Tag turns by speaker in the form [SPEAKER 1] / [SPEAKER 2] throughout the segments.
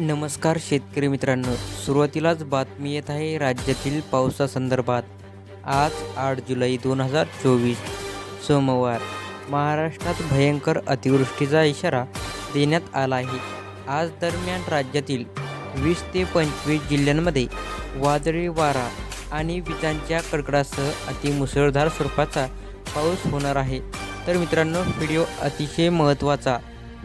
[SPEAKER 1] नमस्कार शेतकरी मित्रांनो सुरुवातीलाच बातमी येत आहे राज्यातील पावसासंदर्भात. आज आठ जुलै दोन हजार चोवीस सोमवार. महाराष्ट्रात भयंकर अतिवृष्टीचा इशारा देण्यात आला आहे. आज दरम्यान राज्यातील वीस ते पंचवीस जिल्ह्यांमध्ये वादळी वारा आणि विजांच्या कडकडासह अतिमुसळधार स्वरूपाचा पाऊस होणार आहे. तर मित्रांनो व्हिडिओ अतिशय महत्त्वाचा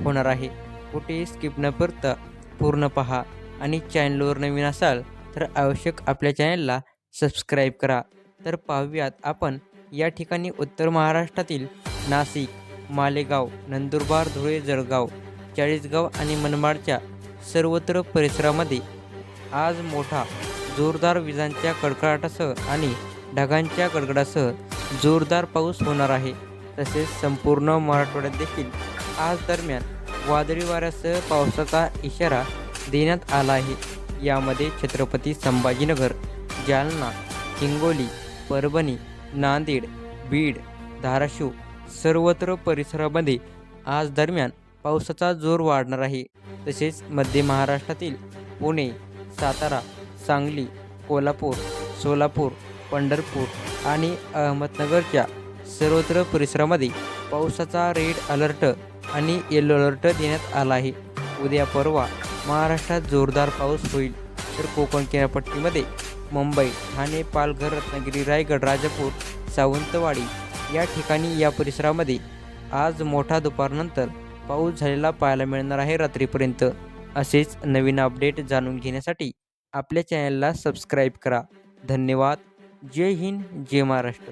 [SPEAKER 1] होणार आहे. कुठेही स्किप न करता पूर्ण पहा आणि चॅनलवर नवीन असाल तर आवश्यक आपल्या चॅनलला सबस्क्राईब करा. तर पाहूयात आपण या ठिकाणी उत्तर महाराष्ट्रातील नाशिक मालेगाव नंदुरबार धुळे जळगाव चाळीसगाव आणि मनमाडच्या सर्वत्र परिसरामध्ये आज मोठा जोरदार विजांच्या कडकडाटासह आणि ढगांच्या कडकडासह जोरदार पाऊस होणार आहे. तसेच संपूर्ण मराठवाड्यात देखील आज दरम्यान वादळी वाऱ्यासह पावसाचा इशारा देण्यात आला आहे यामध्ये छत्रपती संभाजीनगर जालना हिंगोली परभणी नांदेड बीड धाराशिव सर्वत्र परिसरामध्ये आज दरम्यान पावसाचा जोर वाढणार आहे. तसेच मध्य महाराष्ट्रातील पुणे सातारा सांगली कोल्हापूर सोलापूर पंढरपूर आणि अहमदनगरच्या सर्वत्र परिसरामध्ये पावसाचा रेड अलर्ट आणि येलो अलर्ट देण्यात आला आहे. उद्या परवा महाराष्ट्रात जोरदार पाऊस होईल. तर कोकण किनारपट्टीमध्ये मुंबई ठाणे पालघर रत्नागिरी रायगड राजापूर सावंतवाडी या ठिकाणी या परिसरामध्ये आज मोठा दुपारनंतर पाऊस झालेला पाहायला मिळणार आहे रात्रीपर्यंत. असेच नवीन अपडेट जाणून घेण्यासाठी आपल्या चॅनलला सबस्क्राईब करा. धन्यवाद. जय हिंद जय महाराष्ट्र.